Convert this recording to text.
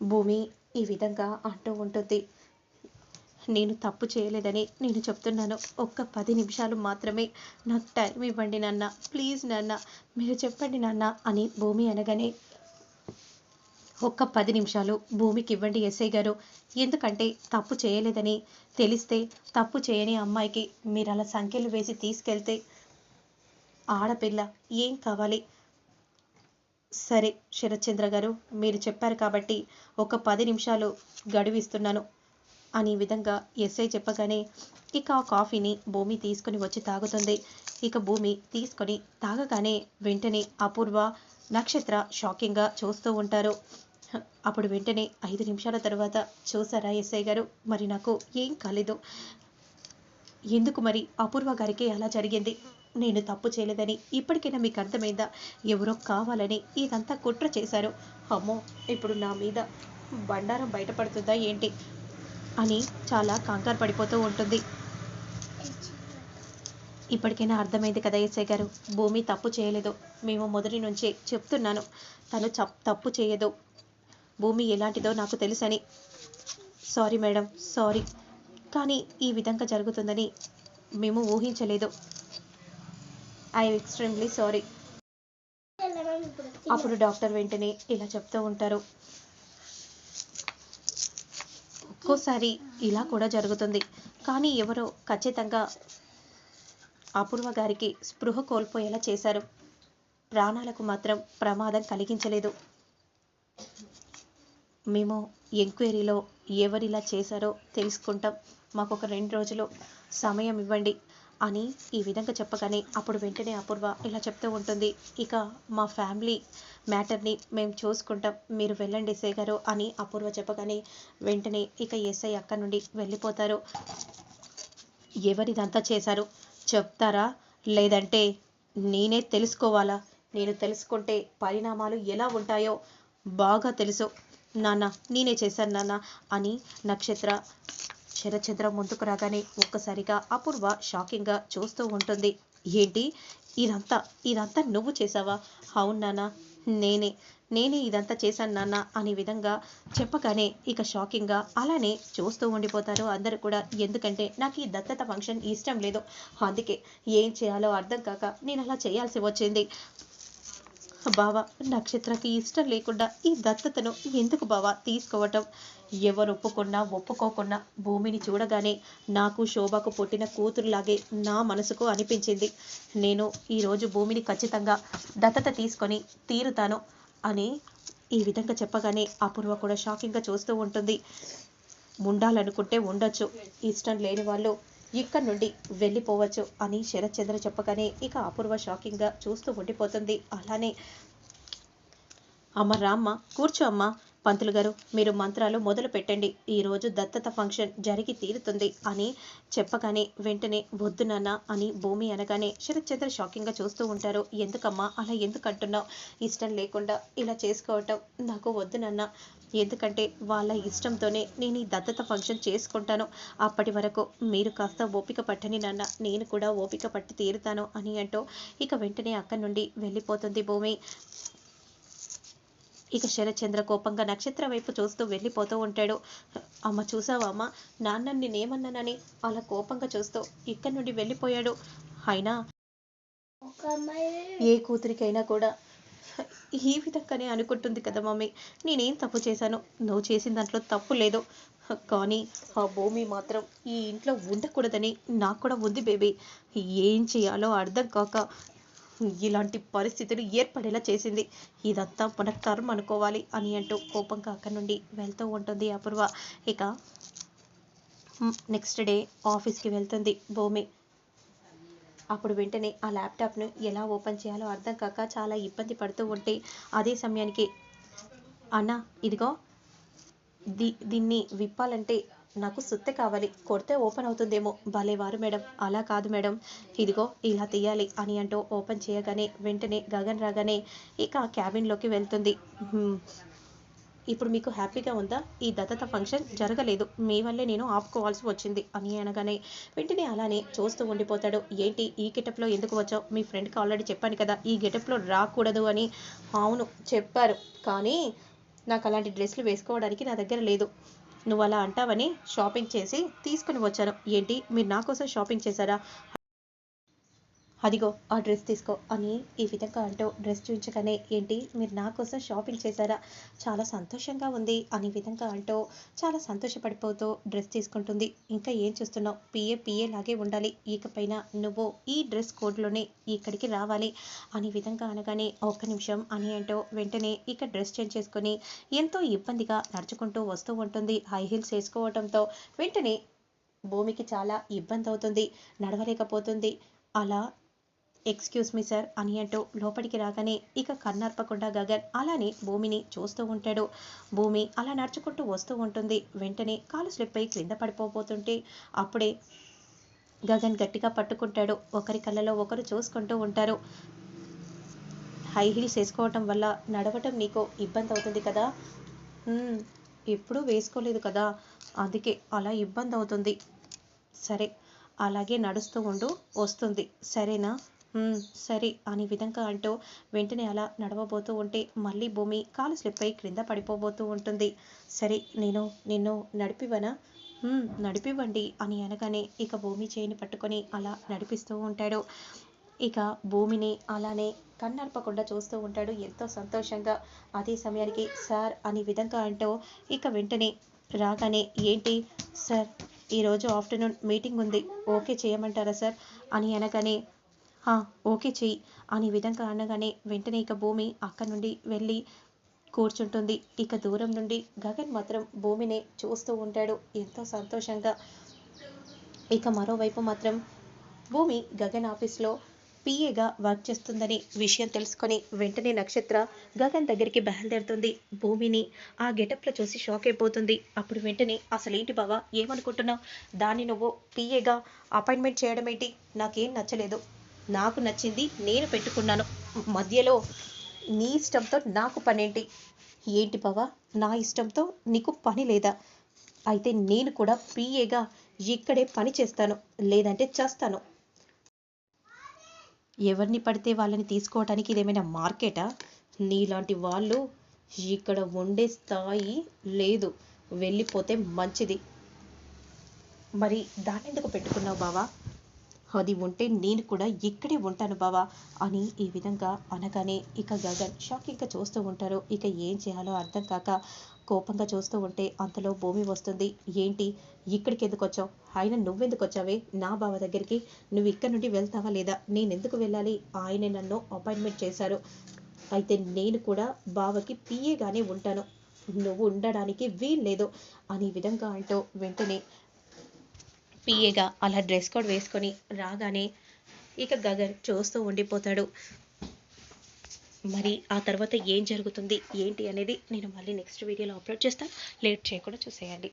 భూమి ఈ విధంగా అంటూ ఉంటుంది. నేను తప్పు చేయలేదని నేను చెప్తున్నాను. ఒక్క పది నిమిషాలు మాత్రమే నాకు టైం ఇవ్వండి నాన్న. ప్లీజ్ నాన్న మీరు చెప్పండి నాన్న అని భూమి అనగానే ఒక్క పది నిమిషాలు భూమికి ఇవ్వండి ఎస్ఐ గారు. ఎందుకంటే తప్పు చేయలేదని తెలిస్తే తప్పు చేయని అమ్మాయికి మీరు అలా సంఖ్యలు వేసి తీసుకెళ్తే ఆడపిల్ల ఏం కావాలి? సరే శరత్చంద్ర గారు మీరు చెప్పారు కాబట్టి ఒక పది నిమిషాలు గడువిస్తున్నాను అని విధంగా ఎస్ఐ చెప్పగానే ఇక ఆ కాఫీని భూమి తీసుకుని వచ్చి తాగుతుంది. ఇక భూమి తీసుకొని తాగగానే వెంటనే అపూర్వ నక్షత్ర షాకింగ్గా చూస్తూ ఉంటారు. అప్పుడు వెంటనే ఐదు నిమిషాల తర్వాత చూసారా ఎస్ఐ గారు? మరి నాకు ఏం కాలేదు. ఎందుకు మరి అపూర్వ గారికి అలా జరిగింది? నేను తప్పు చేయలేదని ఇప్పటికైనా మీకు అర్థమైందా? ఎవరో కావాలని ఇదంతా కుట్ర చేశారు. అమ్మో ఇప్పుడు నా మీద బండారం బయటపడుతుందా ఏంటి? అని చాలా కంగారు పడిపోతూ ఉంటుంది. ఇప్పటికైనా అర్థమైంది కదా ఎస్ఐ గారు? భూమి తప్పు చేయలేదు. మేము మొదటి నుంచే చెప్తున్నాను. తను చ తప్పు చేయదు. భూమి ఎలాంటిదో నాకు తెలుసని. Sorry madam sorry. కానీ ఈ విధంగా జరుగుతుందని మేము ఊహించలేదు. ఐ ఎక్స్ట్రీమ్లీ సారీ అప్పుడు డాక్టర్ వెంటనే ఇలా చెప్తూ ఉంటారు. ఒక్కోసారి ఇలా కూడా జరుగుతుంది. కానీ ఎవరో ఖచ్చితంగా అపూర్వ గారికి స్పృహ కోల్పోయేలా చేశారు. ప్రాణాలకు మాత్రం ప్రమాదం కలిగించలేదు. మేము ఎంక్వైరీలో ఎవరిలా చేశారో తెలుసుకుంటాం. మాకు ఒక రెండు రోజులు సమయం ఇవ్వండి అని ఈ విధంగా చెప్పగానే అప్పుడు వెంటనే అపూర్వ ఇలా చెప్తూ ఉంటుంది. ఇక మా ఫ్యామిలీ మ్యాటర్ని మేము చూసుకుంటాం. మీరు వెళ్ళండి ఎస్ఐ గారు అని అపూర్వ చెప్పగానే వెంటనే ఇక ఎస్ఐ అక్క నుండి వెళ్ళిపోతారు. ఎవరిదంతా చేశారు? చెప్తారా? లేదంటే నేనే తెలుసుకోవాలా? నేను తెలుసుకుంటే పరిణామాలు ఎలా ఉంటాయో బాగా తెలుసు. నాన్న నేనే చేశాను నాన్న అని నక్షత్ర శరచంద్ర ముందుకు రాగానే ఒక్కసారిగా అపూర్వ షాకింగ్గా చూస్తూ ఉంటుంది. ఏంటి? ఇదంతా ఇదంతా నువ్వు చేసావా అవును నాన్న నేనే నేనే ఇదంతా చేశాను నాన్న అనే విధంగా చెప్పగానే ఇక షాకింగ్గా అలానే చూస్తూ ఉండిపోతారు అందరూ కూడా. ఎందుకంటే నాకు ఈ దత్తత ఫంక్షన్ ఇష్టం లేదు. అందుకే ఏం చేయాలో అర్థం కాక నేను అలా చేయాల్సి వచ్చింది. బావా నక్షత్రకి ఇష్టం లేకుండా ఈ దత్తతను ఎందుకు బావా తీసుకోవటం? ఎవరు ఒప్పుకున్నా ఒప్పుకోకున్నా భూమిని చూడగానే నాకు శోభకు పుట్టిన కూతురులాగే నా మనసుకు అనిపించింది. నేను ఈరోజు భూమిని ఖచ్చితంగా దత్తత తీసుకొని తీరుతాను అని ఈ విధంగా చెప్పగానే అపూర్వ కూడా షాకింగ్గా చూస్తూ ఉంటుంది. ఉండాలనుకుంటే ఉండొచ్చు. ఇష్టం లేని వాళ్ళు ఇక్కడ నుండి వెళ్ళిపోవచ్చు అని శరత్చంద్ర చెప్పగానే ఇక అపూర్వ షాకింగ్గా చూస్తూ ఉండిపోతుంది. అలానే అమ్మ రామ్మ కూర్చో అమ్మ. పంతులు గారు మీరు మంత్రాలు మొదలు పెట్టండి. ఈరోజు దత్తత ఫంక్షన్ జరిగి తీరుతుంది అని చెప్పగానే వెంటనే వద్దు నాన్న అని భూమి అనగానే శరత్చంద్ర షాకింగ్గా చూస్తూ ఉంటారు. ఎందుకమ్మా? అలా ఎందుకు అంటున్నావు? ఇష్టం లేకుండా ఇలా చేసుకోవటం నాకు వద్దు నాన్న. ఎందుకంటే వాళ్ళ ఇష్టంతోనే నేను ఈ దత్తత ఫంక్షన్ చేసుకుంటాను. అప్పటి వరకు మీరు కాస్త ఓపిక పట్టని నాన్న నేను కూడా ఓపిక పట్టి తీరుతాను అని అంటూ ఇక వెంటనే అక్కడి నుండి వెళ్ళిపోతుంది భూమి. ఇక శరచంద్ర కోపంగా నక్షత్ర వైపు చూస్తూ వెళ్ళిపోతూ ఉంటాడు. అమ్మ చూసావా అమ్మ? నాన్న నేనేమన్నానని అలా కోపంగా చూస్తూ ఇక్కడి నుండి వెళ్ళిపోయాడు. అయినా ఏ కూతురికైనా కూడా ఈ విధంగానే అనుకుంటుంది కదా మమ్మీ. నేనేం తప్పు చేశాను? నువ్వు చేసిన దాంట్లో తప్పు లేదు. కానీ ఆ భూమి మాత్రం ఈ ఇంట్లో ఉండకూడదని నాకు కూడా ఉంది బేబీ. ఏం చేయాలో అర్థం కాక ఇలాంటి పరిస్థితులు ఏర్పడేలా చేసింది. ఇదంతా మన కర్మ అనుకోవాలి అని అంటూ కోపంగా అక్కడి నుండి వెళ్తూ ఉంటుంది అపూర్వ. ఇక నెక్స్ట్ డే ఆఫీస్కి వెళ్తుంది భూమి. అప్పుడు వెంటనే ఆ ల్యాప్టాప్ను ఎలా ఓపెన్ చేయాలో అర్థం కాక చాలా ఇబ్బంది పడుతూ ఉంటే అదే సమయానికి అన్న ఇదిగో దీ దీన్ని విప్పాలంటే నాకు సుత్తె కావాలి కొడితే ఓపెన్ అవుతుందేమో. భలేవారు మేడం అలా కాదు మేడం. ఇదిగో ఇలా తీయాలి అని అంటూ ఓపెన్ చేయగానే వెంటనే గగన్ రాగానే ఇక క్యాబిన్లోకి వెళ్తుంది. ఇప్పుడు మీకు హ్యాపీగా ఉందా? ఈ దత్తత ఫంక్షన్ జరగలేదు. మీ వల్లే నేను ఆపుకోవాల్సి వచ్చింది అని అనగానే వెంటనే అలానే చూస్తూ ఉండిపోతాడు. ఏంటి ఈ గెటప్లో ఎందుకు వచ్చావు? మీ ఫ్రెండ్కి ఆల్రెడీ చెప్పాను కదా ఈ గెటప్లో రాకూడదు అని. అవును చెప్పారు. కానీ నాకు అలాంటి డ్రెస్సులు వేసుకోవడానికి నా దగ్గర లేదు. నువ్వు అలా అంటావని షాపింగ్ చేసి తీసుకుని వచ్చాను. ఏంటి? మీరు నా కోసం షాపింగ్ చేశారా? అదిగో ఆ డ్రెస్ తీసుకో అని ఈ విధంగా అంటూ డ్రెస్ చూపించగానే ఏంటి మీరు నా కోసం షాపింగ్ చేశారా? చాలా సంతోషంగా ఉంది అనే విధంగా అంటూ చాలా సంతోషపడిపోతూ డ్రెస్ తీసుకుంటుంది. ఇంకా ఏం చూస్తున్నావు? పిఏ పిఏ లాగే ఉండాలి. ఇకపైన నువ్వు ఈ డ్రెస్ కోడ్లోనే ఇక్కడికి రావాలి అనే విధంగా అనగానే ఒక్క నిమిషం అని అంటూ వెంటనే ఇక డ్రెస్ చేంజ్ చేసుకొని ఎంతో ఇబ్బందిగా నడుచుకుంటూ వస్తూ ఉంటుంది. హై హీల్స్ వేసుకోవడంతో వెంటనే భూమికి చాలా ఇబ్బంది అవుతుంది నడవలేకపోతుంది. అలా ఎక్స్క్యూజ్ మీ సార్ అని అంటూ లోపలికి రాగానే ఇక కన్నర్పకుండా గగన్ అలానే భూమిని చూస్తూ ఉంటాడు. భూమి అలా నడుచుకుంటూ వస్తూ ఉంటుంది. వెంటనే కాలు స్లిప్ అయి క్రింద పడిపోబోతుంటే అప్పుడే గగన్ గట్టిగా పట్టుకుంటాడు. ఒకరి కళ్ళలో ఒకరు చూసుకుంటూ ఉంటారు. హై హీల్స్ వేసుకోవటం వల్ల నడవటం నీకు ఇబ్బంది అవుతుంది కదా? ఎప్పుడూ వేసుకోలేదు కదా? అందుకే అలా ఇబ్బంది అవుతుంది. సరే అలాగే నడుస్తూ ఉండు వస్తుంది. సరేనా? సరే అని విధంగా అంటూ వెంటనే అలా నడవబోతూ ఉంటే మళ్ళీ భూమి కాలు స్లిప్ అయి క్రింద పడిపోబోతూ ఉంటుంది. సరే నేను నిన్ను నడిపివనా నడిపివ్వండి అని అనగానే ఇక భూమి చేయిని పట్టుకొని అలా నడిపిస్తూ ఉంటాడు. ఇక భూమిని అలానే కన్నర్పకుండా చూస్తూ ఉంటాడు ఎంతో సంతోషంగా. అదే సమయానికి సార్ అని విధంగా అంటూ ఇక వెంటనే రాగానే ఏంటి సార్ ఈరోజు ఆఫ్టర్నూన్ మీటింగ్ ఉంది ఓకే చేయమంటారా సార్? అని అనగానే ఓకే చెయ్యి అని విధంగా అనగానే వెంటనే ఇక భూమి అక్కడి నుండి వెళ్ళి కూర్చుంటుంది. ఇక దూరం నుండి గగన్ మాత్రం భూమిని చూస్తూ ఉంటాడు. ఎంతో సంతోషంగా. ఇక మరోవైపు మాత్రం భూమి గగన్ ఆఫీస్లో పిఏగా వర్క్ చేస్తుందని విషయం తెలుసుకొని వెంటనే నక్షత్ర గగన్ దగ్గరికి బయలుదేరుతుంది. భూమిని ఆ గెటప్లో చూసి షాక్ అయిపోతుంది. అప్పుడు వెంటనే అసలు ఏంటి బావా ఏమనుకుంటున్నావు? దాన్ని నువ్వు పిఏగా అపాయింట్మెంట్ చేయడం ఏంటి నాకేం నచ్చలేదు. నాకు నచ్చింది నేను పెట్టుకున్నాను. మధ్యలో నీ ఇష్టంతో నాకు పనేంటి? ఏంటి బావా? నా ఇష్టంతో నీకు పని లేదా? అయితే నేను కూడా ఫ్రీయేగా ఇక్కడే పని చేస్తాను లేదంటే చేస్తాను. ఎవరిని పడితే వాళ్ళని తీసుకోవటానికి ఇదేమైనా మార్కెటా? నీలాంటి వాళ్ళు ఇక్కడ ఉండే స్థాయి లేదు వెళ్ళిపోతే మంచిది. మరి దాన్ని ఎందుకు పెట్టుకున్నావు బావా? అది ఉంటే నేను కూడా ఇక్కడే ఉంటాను బావా అని ఈ విధంగా అనగానే ఇక గగన్ షాకింగ్గా చూస్తూ ఉంటారు. ఇక ఏం చేయాలో అర్థం కాక కోపంగా చూస్తూ ఉంటే అంతలో భూమి వస్తుంది. ఏంటి? ఇక్కడికి ఎందుకు వచ్చావు? ఆయన నువ్వెందుకు వచ్చావే? నా బావ దగ్గరికి నువ్వు ఇక్కడ నుండి వెళ్తావా లేదా? నేను ఎందుకు వెళ్ళాలి? ఆయనే నన్ను అపాయింట్మెంట్ చేశారు. అయితే నేను కూడా బావకి పిఏగానే ఉంటాను. నువ్వు ఉండడానికి వీల్లేదు అనే విధంగా అంటూ వెంటనే పిఏగా అలా డ్రెస్ కోడ్ వేసుకొని రాగానే ఇక గగన్ చూస్తూ ఉండిపోతాడు. మరి ఆ తర్వాత ఏం జరుగుతుంది ఏంటి అనేది నేను మళ్ళీ నెక్స్ట్ వీడియోలో అప్లోడ్ చేస్తాను లేట్ చేయకుండా చూసేయండి.